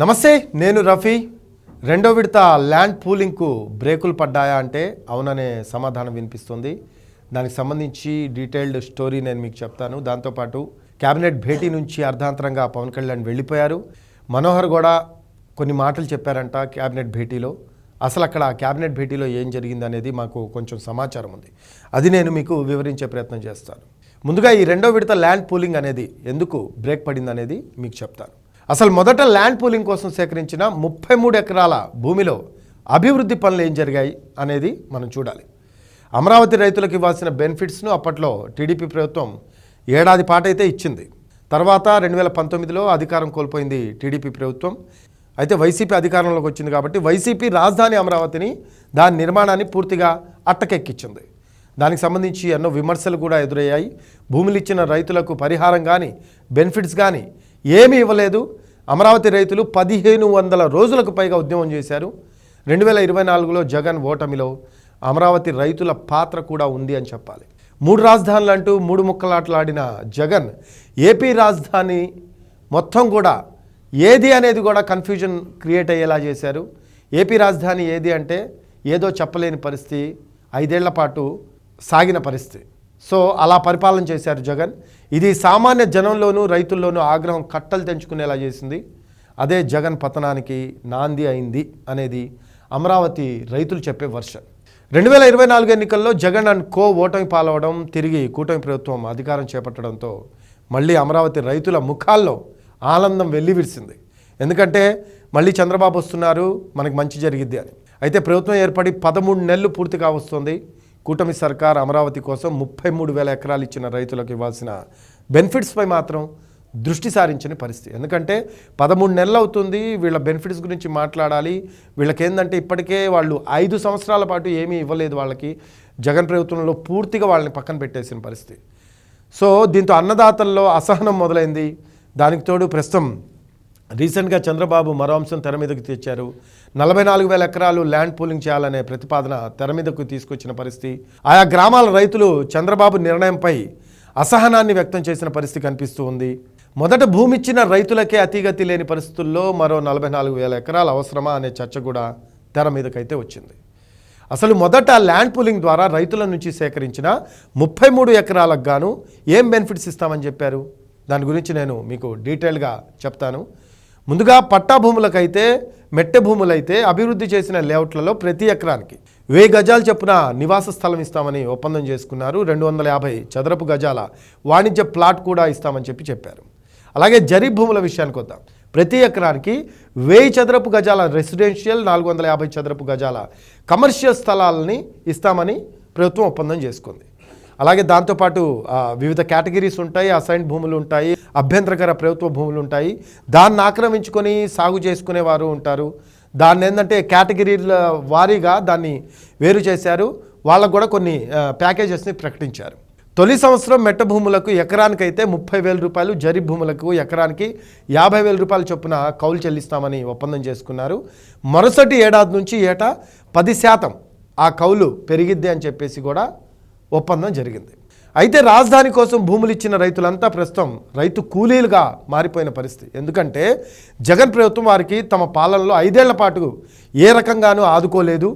నమస్తే నేను రఫీ. రెండో విడత ల్యాండ్ పూలింగ్కు బ్రేకులు పడ్డాయా అంటే అవుననే సమాధానం వినిపిస్తుంది. దానికి సంబంధించి డీటెయిల్డ్ స్టోరీ నేను మీకు చెప్తాను. దాంతోపాటు క్యాబినెట్ భేటీ నుంచి అర్ధాంతరంగా పవన్ కళ్యాణ్ వెళ్ళిపోయారు. మనోహర్ కూడా కొన్ని మాటలు చెప్పారంట క్యాబినెట్ భేటీలో. అసలు అక్కడ క్యాబినెట్ భేటీలో ఏం జరిగింది అనేది మాకు కొంచెం సమాచారం ఉంది. అది నేను మీకు వివరించే ప్రయత్నం చేస్తాను. ముందుగా ఈ రెండో విడత ల్యాండ్ పూలింగ్ అనేది ఎందుకు బ్రేక్ పడింది అనేది మీకు చెప్తాను. అసలు మొదట ల్యాండ్ పూలింగ్ కోసం సేకరించిన ముప్పై మూడు ఎకరాల భూమిలో అభివృద్ధి పనులు ఏం జరిగాయి అనేది మనం చూడాలి. అమరావతి రైతులకు ఇవ్వాల్సిన బెనిఫిట్స్ను అప్పట్లో టీడీపీ ప్రభుత్వం ఏడాది పాటైతే ఇచ్చింది. తర్వాత రెండు వేల పంతొమ్మిదిలో అధికారం కోల్పోయింది టీడీపీ ప్రభుత్వం. అయితే వైసీపీ అధికారంలోకి వచ్చింది కాబట్టి వైసీపీ రాజధాని అమరావతిని దాని నిర్మాణాన్ని పూర్తిగా అట్టకెక్కించింది. దానికి సంబంధించి ఎన్నో విమర్శలు కూడా ఎదురయ్యాయి. భూములు ఇచ్చిన రైతులకు పరిహారం కానీ బెనిఫిట్స్ కానీ ఏమీ ఇవ్వలేదు. అమరావతి రైతులు పదిహేను వందల రోజులకు పైగా ఉద్యమం చేశారు. రెండు వేల ఇరవై నాలుగులో జగన్ ఓటమిలో అమరావతి రైతుల పాత్ర కూడా ఉంది అని చెప్పాలి. మూడు రాజధానులు అంటూ మూడు ముక్కలాటలాడిన జగన్ ఏపీ రాజధాని మొత్తం కూడా ఏది అనేది కూడా కన్ఫ్యూజన్ క్రియేట్ అయ్యేలా చేశారు. ఏపీ రాజధాని ఏది అంటే ఏదో చెప్పలేని పరిస్థితి ఐదేళ్ళ పాటు సాగిన పరిస్థితి. సో అలా పరిపాలన చేశారు జగన్. ఇది సామాన్య జనంలోనూ రైతుల్లోనూ ఆగ్రహం కట్టలు తెంచుకునేలా చేసింది. అదే జగన్ పతనానికి నాంది అయింది అనేది అమరావతి రైతులు చెప్పే వర్షన్. రెండు వేల ఇరవై నాలుగు ఎన్నికల్లో జగన్ అండ్ కో ఓటమి పాలవడం తిరిగి కూటమి ప్రభుత్వం అధికారం చేపట్టడంతో మళ్ళీ అమరావతి రైతుల ముఖాల్లో ఆనందం వెల్లివిరిసింది. ఎందుకంటే మళ్ళీ చంద్రబాబు వస్తున్నారు మనకి మంచి జరిగిద్ది అని. అయితే ప్రభుత్వం ఏర్పడి పదమూడు నెలలు పూర్తిగా వస్తుంది. కూటమి సర్కార్ అమరావతి కోసం ముప్పై మూడు వేల ఎకరాలు ఇచ్చిన రైతులకు ఇవ్వాల్సిన బెనిఫిట్స్పై మాత్రం దృష్టి సారించని పరిస్థితి. ఎందుకంటే పదమూడు నెలలు అవుతుంది వీళ్ళ బెనిఫిట్స్ గురించి మాట్లాడాలి. వీళ్ళకి ఏంటంటే ఇప్పటికే వాళ్ళు ఐదు సంవత్సరాల పాటు ఏమీ ఇవ్వలేదు వాళ్ళకి. జగన్ ప్రభుత్వంలో పూర్తిగా వాళ్ళని పక్కన పెట్టేసిన పరిస్థితి. సో దీంతో అన్నదాతల్లో అసహనం మొదలైంది. దానికి తోడు ప్రస్తుతం రీసెంట్గా చంద్రబాబు మరో అంశం తెర మీదకు తెచ్చారు. నలభై నాలుగు వేల ఎకరాలు ల్యాండ్ పూలింగ్ చేయాలనే ప్రతిపాదన తెర మీదకు తీసుకొచ్చిన పరిస్థితి. ఆయా గ్రామాల రైతులు చంద్రబాబు నిర్ణయంపై అసహనాన్ని వ్యక్తం చేసిన పరిస్థితి కనిపిస్తూ ఉంది. మొదట భూమి ఇచ్చిన రైతులకే అతిగతి లేని పరిస్థితుల్లో మరో నలభై నాలుగు వేల ఎకరాలు అవసరమా అనే చర్చ కూడా తెర మీదకైతే వచ్చింది. అసలు మొదట ల్యాండ్ పూలింగ్ ద్వారా రైతుల నుంచి సేకరించిన ముప్పై మూడు ఎకరాలకు గాను ఏం బెనిఫిట్స్ ఇస్తామని చెప్పారు? దాని గురించి నేను మీకు డీటెయిల్గా చెప్తాను. ముందుగా పట్టా భూములకైతే మెట్టె భూములైతే అభివృద్ధి చేసిన లేఅవుట్లలో ప్రతి ఎకరానికి. వెయ్యి గజాలు చొప్పున నివాస స్థలం ఇస్తామని ఒప్పందం చేసుకున్నారు రెండు వందల యాభై చదరపు గజాల వాణిజ్య ప్లాట్ కూడా ఇస్తామని చెప్పి చెప్పారు. అలాగే జరీ భూముల విషయానికి వద్దాం. ప్రతి ఎకరానికి వెయ్యి చదరపు గజాల రెసిడెన్షియల్ నాలుగు వందల యాభై చదరపు గజాల కమర్షియల్ స్థలాలని ఇస్తామని ప్రభుత్వం ఒప్పందం చేసుకుంది. అలాగే దాంతోపాటు వివిధ కేటగిరీస్ ఉంటాయి అసైన్ భూములు ఉంటాయి అభ్యంతరకర ప్రభుత్వ భూములు ఉంటాయి. దాన్ని ఆక్రమించుకొని సాగు చేసుకునేవారు ఉంటారు. దాన్ని ఏంటంటే కేటగిరీల వారీగా దాన్ని వేరు చేశారు. వాళ్ళకు కూడా కొన్ని ప్యాకేజెస్ని ప్రకటించారు. తొలి సంవత్సరం మెట్ట భూములకు ఎకరానికైతే ముప్పై వేల రూపాయలు జరి భూములకు ఎకరానికి యాభై వేల రూపాయల చొప్పున కౌలు చెల్లిస్తామని ఒప్పందం చేసుకున్నారు. మరుసటి ఏడాది నుంచి ఏటా పది శాతం ఆ కౌలు పెరిగిద్ది అని చెప్పేసి కూడా ఒప్పందం జరిగింది. అయితే రాజధాని కోసం భూములు ఇచ్చిన రైతులంతా ప్రస్తుతం రైతు కూలీలుగా మారిపోయిన పరిస్థితి. ఎందుకంటే జగన్ ప్రభుత్వం వారికి తమ పాలనలో ఐదేళ్ళ పాటు ఏ రకంగానూ ఆదుకోలేదు.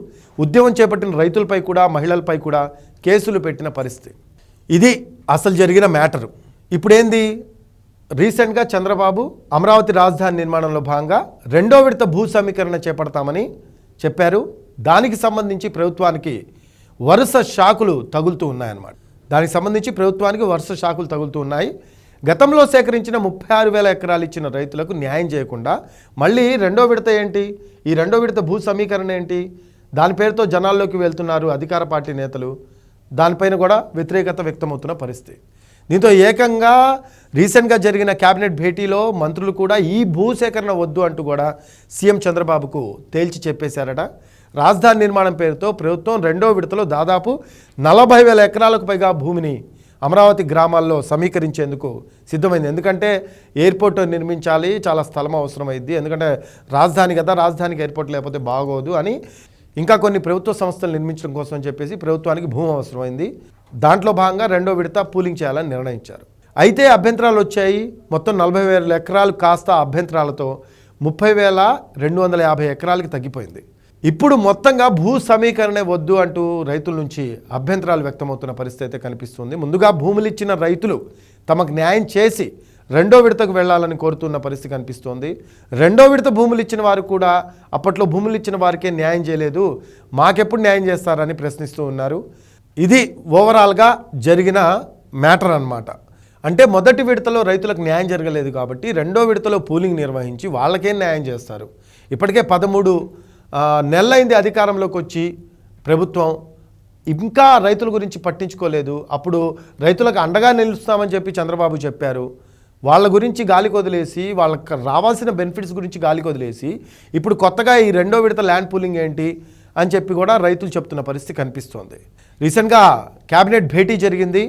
ఉద్యమం చేపట్టిన రైతులపై కూడా మహిళలపై కూడా కేసులు పెట్టిన పరిస్థితి. ఇది అసలు జరిగిన మ్యాటరు. ఇప్పుడేంది? రీసెంట్గా చంద్రబాబు అమరావతి రాజధాని నిర్మాణంలో భాగంగా రెండో విడత భూ సమీకరణ చేపడతామని చెప్పారు. దానికి సంబంధించి ప్రభుత్వానికి వరుస షాకులు తగులుతూ ఉన్నాయన్నమాట. దానికి సంబంధించి ప్రభుత్వానికి వరుస షాకులు తగులుతూ ఉన్నాయి. గతంలో సేకరించిన ముప్పై ఆరు వేల ఎకరాలు ఇచ్చిన రైతులకు న్యాయం చేయకుండా మళ్ళీ రెండో విడత ఏంటి? ఈ రెండో విడత భూ సమీకరణ ఏంటి? దాని పేరుతో జనాల్లోకి వెళ్తున్నారు అధికార పార్టీ నేతలు. దానిపైన కూడా వ్యతిరేకత వ్యక్తమవుతున్న పరిస్థితి. దీంతో ఏకంగా రీసెంట్గా జరిగిన కేబినెట్ భేటీలో మంత్రులు కూడా ఈ భూసేకరణ వద్దు అంటూ కూడా సీఎం చంద్రబాబుకు తేల్చి చెప్పేశారట. రాజధాని నిర్మాణం పేరుతో ప్రభుత్వం రెండో విడతలో దాదాపు నలభై వేల ఎకరాలకు పైగా భూమిని అమరావతి గ్రామాల్లో సమీకరించేందుకు సిద్ధమైంది. ఎందుకంటే ఎయిర్పోర్ట్ నిర్మించాలి చాలా స్థలం అవసరమైంది ఎందుకంటే రాజధాని కదా రాజధానికి ఎయిర్పోర్ట్ లేకపోతే బాగోదు అని ఇంకా కొన్ని ప్రభుత్వ సంస్థలు నిర్మించడం కోసం చెప్పేసి ప్రభుత్వానికి భూమి అవసరమైంది. దాంట్లో భాగంగా రెండో విడత పూలింగ్ చేయాలని నిర్ణయించారు. అయితే అభ్యంతరాలు వచ్చాయి. మొత్తం నలభై వేల ఎకరాలు కాస్త అభ్యంతరాలతో ముప్పై వేల రెండు వందల యాభై ఎకరాలకి తగ్గిపోయింది. ఇప్పుడు మొత్తంగా భూ సమీకరణే వద్దు అంటూ రైతుల నుంచి అభ్యంతరాలు వ్యక్తమవుతున్న పరిస్థితి అయితే కనిపిస్తుంది. ముందుగా భూములు ఇచ్చిన రైతులు తమకు న్యాయం చేసి రెండో విడతకు వెళ్ళాలని కోరుతున్న పరిస్థితి కనిపిస్తోంది. రెండో విడత భూములు ఇచ్చిన వారు కూడా అప్పట్లో భూములు ఇచ్చిన వారికే న్యాయం చేయలేదు. మాకెప్పుడు న్యాయం చేస్తారని ప్రశ్నిస్తూ ఉన్నారు. ఇది ఓవరాల్గా జరిగిన మ్యాటర్ అన్నమాట. అంటే మొదటి విడతలో రైతులకు న్యాయం జరగలేదు కాబట్టి రెండో విడతలో పూలింగ్ నిర్వహించి వాళ్ళకే న్యాయం చేస్తారు. ఇప్పటికే పదమూడు నెలలైంది అధికారంలోకి వచ్చి ప్రభుత్వం. ఇంకా రైతుల గురించి పట్టించుకోలేదు. అప్పుడు రైతులకు అండగా నిలుస్తామని చెప్పి చంద్రబాబు చెప్పారు. వాళ్ళ గురించి గాలి కొదిలేసి వాళ్ళకి రావాల్సిన బెనిఫిట్స్ గురించి గాలి కొదిలేసి ఇప్పుడు కొత్తగా ఈ రెండో విడత ల్యాండ్ పూలింగ్ ఏంటి అని చెప్పి కూడా రైతులు చెప్తున్న పరిస్థితి కనిపిస్తోంది. రీసెంట్గా క్యాబినెట్ భేటీ జరిగింది.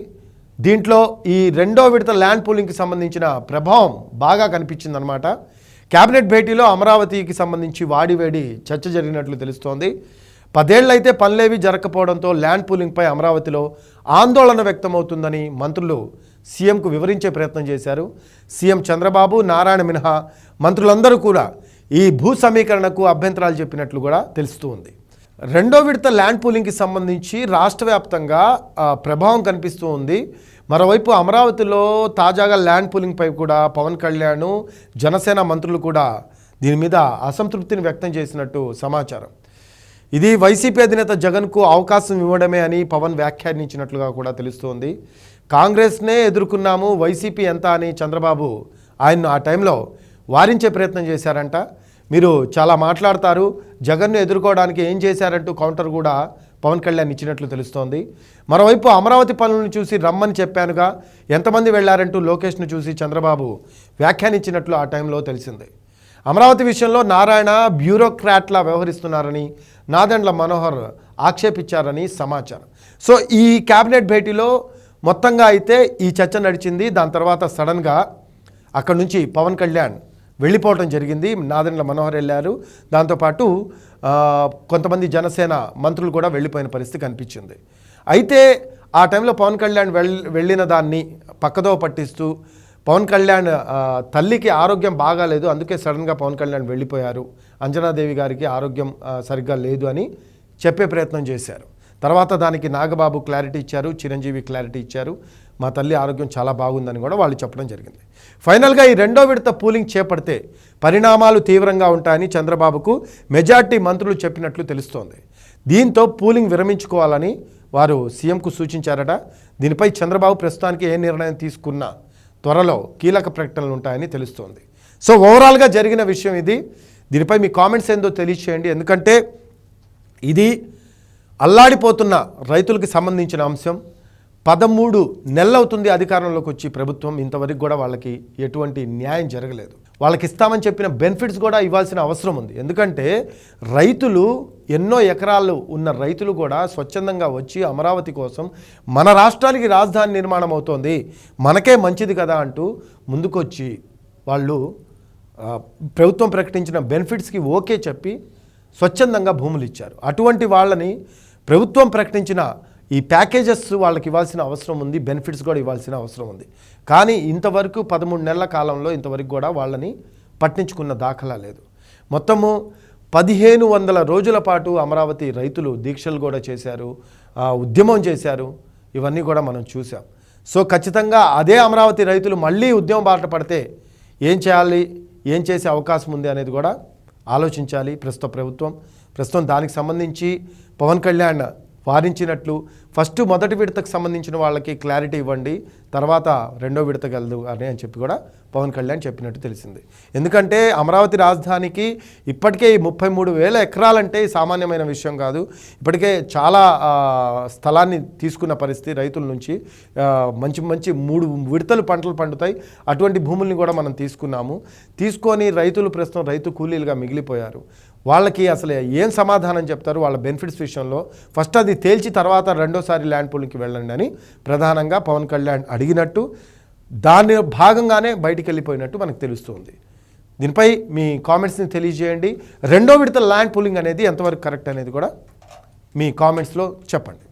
దీంట్లో ఈ రెండో విడత ల్యాండ్ పూలింగ్కి సంబంధించిన ప్రభావం బాగా కనిపించిందనమాట క్యాబినెట్ భేటీలో అమరావతికి సంబంధించి వాడివేడి చర్చ జరిగినట్లు తెలుస్తోంది. పదేళ్ళైతే పనులేవి జరగకపోవడంతో ల్యాండ్ పూలింగ్పై అమరావతిలో ఆందోళన వ్యక్తమవుతుందని మంత్రులు సీఎంకు వివరించే ప్రయత్నం చేశారు. సీఎం చంద్రబాబు నారాయణ మినహా మంత్రులందరూ కూడా ఈ భూ సమీకరణకు అభ్యంతరాలు చెప్పినట్లు కూడా తెలుస్తూ ఉంది రెండో విడత ల్యాండ్ పూలింగ్కి సంబంధించి రాష్ట్ర వ్యాప్తంగా ప్రభావం కనిపిస్తూ ఉంది మరోవైపు అమరావతిలో తాజాగా ల్యాండ్ పూలింగ్పై కూడా పవన్ కళ్యాణ్ జనసేన మంత్రులు కూడా దీని మీద అసంతృప్తిని వ్యక్తం చేసినట్టు సమాచారం. ఇది వైసీపీ అధినేత జగన్కు అవకాశం ఇవ్వడమే అని పవన్ వ్యాఖ్యానించినట్లుగా కూడా తెలుస్తోంది. కాంగ్రెస్నే ఎదుర్కొన్నాము వైసీపీ ఎంత అని చంద్రబాబు ఆయన్ను ఆ టైంలో వారించే ప్రయత్నం చేశారంట. మీరు చాలా మాట్లాడతారు జగన్ను ఎదుర్కోవడానికి ఏం చేశారంటూ కౌంటర్ కూడా పవన్ కళ్యాణ్ ఇచ్చినట్లు తెలుస్తోంది. మరోవైపు అమరావతి పనులను చూసి రమ్మని చెప్పానుగా ఎంతమంది వెళ్ళారంటూ లోకేష్ను చూసి చంద్రబాబు వ్యాఖ్యానించినట్లు ఆ టైంలో తెలిసింది. అమరావతి విషయంలో నారాయణ బ్యూరోక్రాట్లా వ్యవహరిస్తున్నారని నాదండ్ల మనోహర్ ఆక్షేపించారని సమాచారం. సో ఈ కేబినెట్ భేటీలో మొత్తంగా అయితే ఈ చర్చ నడిచింది. దాని తర్వాత సడన్గా అక్కడ నుంచి పవన్ కళ్యాణ్ వెళ్ళిపోవడం జరిగింది. నాదెండ్ల మనోహర్ వెళ్ళారు. దాంతోపాటు కొంతమంది జనసేన మంత్రులు కూడా వెళ్ళిపోయిన పరిస్థితి కనిపించింది. అయితే ఆ టైంలో పవన్ కళ్యాణ్ వెళ్ వెళ్ళిన దాన్ని పక్కదో పట్టిస్తూ పవన్ కళ్యాణ్ తల్లికి ఆరోగ్యం బాగాలేదు అందుకే సడన్గా పవన్ కళ్యాణ్ వెళ్ళిపోయారు. అంజనాదేవి గారికి ఆరోగ్యం సరిగ్గా లేదు అని చెప్పే ప్రయత్నం చేశారు. తర్వాత దానికి నాగబాబు క్లారిటీ ఇచ్చారు చిరంజీవి క్లారిటీ ఇచ్చారు. మా తల్లి ఆరోగ్యం చాలా బాగుందని కూడా వాళ్ళు చెప్పడం జరిగింది. ఫైనల్గా ఈ రెండో విడత పూలింగ్ చేపడితే పరిణామాలు తీవ్రంగా ఉంటాయని చంద్రబాబుకు మెజార్టీ మంత్రులు చెప్పినట్లు తెలుస్తోంది. దీంతో పూలింగ్ విరమించుకోవాలని వారు సీఎంకు సూచించారట. దీనిపై చంద్రబాబు ప్రస్తుతానికి ఏ నిర్ణయం తీసుకున్నా త్వరలో కీలక ప్రకటనలు ఉంటాయని తెలుస్తోంది. సో ఓవరాల్గా జరిగిన విషయం ఇది. దీనిపై మీ కామెంట్స్ ఏందో తెలియచేయండి. ఎందుకంటే ఇది అల్లాడిపోతున్న రైతులకు సంబంధించిన అంశం. పదమూడు నెలలవుతుంది అధికారంలోకి వచ్చి ప్రభుత్వం ఇంతవరకు కూడా వాళ్ళకి ఎటువంటి న్యాయం జరగలేదు. వాళ్ళకి ఇస్తామని చెప్పిన బెనిఫిట్స్ కూడా ఇవ్వాల్సిన అవసరం ఉంది. ఎందుకంటే రైతులు ఎన్నో ఎకరాలు ఉన్న రైతులు కూడా స్వచ్ఛందంగా వచ్చి అమరావతి కోసం మన రాష్ట్రానికి రాజధాని నిర్మాణం అవుతోంది. మనకే మంచిది కదా అంటూ ముందుకొచ్చి వాళ్ళు ప్రభుత్వం ప్రకటించిన బెనిఫిట్స్కి ఓకే చెప్పి స్వచ్ఛందంగా భూములు ఇచ్చారు. అటువంటి వాళ్ళని ప్రభుత్వం ప్రకటించిన ఈ ప్యాకేజెస్ వాళ్ళకి ఇవ్వాల్సిన అవసరం ఉంది బెనిఫిట్స్ కూడా ఇవ్వాల్సిన అవసరం ఉంది. కానీ ఇంతవరకు పదమూడు నెలల కాలంలో ఇంతవరకు కూడా వాళ్ళని పట్టించుకున్న దాఖలా లేదు. మొత్తము పదిహేను వందల రోజుల పాటు అమరావతి రైతులు దీక్షలు కూడా చేశారు ఉద్యమం చేశారు. ఇవన్నీ కూడా మనం చూసాం సో ఖచ్చితంగా అదే అమరావతి రైతులు మళ్ళీ ఉద్యమం బాట పడితే ఏం చేయాలి ఏం చేసే అవకాశం ఉంది అనేది కూడా ఆలోచించాలి. ప్రస్తుత ప్రభుత్వం ప్రస్తుతం దానికి సంబంధించి పవన్ కళ్యాణ్ వారించినట్లు ఫస్ట్ మొదటి విడతకు సంబంధించిన వాళ్ళకి క్లారిటీ ఇవ్వండి తర్వాత రెండో విడతకు వెళ్దు అని అని చెప్పి కూడా పవన్ కళ్యాణ్ చెప్పినట్టు తెలిసింది. ఎందుకంటే అమరావతి రాజధానికి ఇప్పటికే ఈ ముప్పై మూడు వేల ఎకరాలంటే సామాన్యమైన విషయం కాదు. ఇప్పటికే చాలా స్థలాన్ని తీసుకున్న పరిస్థితి రైతుల నుంచి మంచి మంచి మూడు విడతలు పంటలు పండుతాయి. అటువంటి భూముల్ని కూడా మనం తీసుకున్నాము. తీసుకొని రైతులు ప్రస్తుతం రైతు కూలీలుగా మిగిలిపోయారు. వాళ్ళకి అసలు ఏం సమాధానం చెప్తారు? వాళ్ళ బెనిఫిట్స్ విషయంలో ఫస్ట్ అది తేల్చి తర్వాత రెండోసారి ల్యాండ్ పూలింగ్కి వెళ్ళండి అని ప్రధానంగా పవన్ కళ్యాణ్ అడిగినట్టు దాని భాగంగానే బయటికి వెళ్ళిపోయినట్టు మనకు తెలుస్తుంది. దీనిపై మీ కామెంట్స్ని తెలియజేయండి. రెండో విడత ల్యాండ్ పూలింగ్ అనేది ఎంతవరకు కరెక్ట్ అనేది కూడా మీ కామెంట్స్లో చెప్పండి.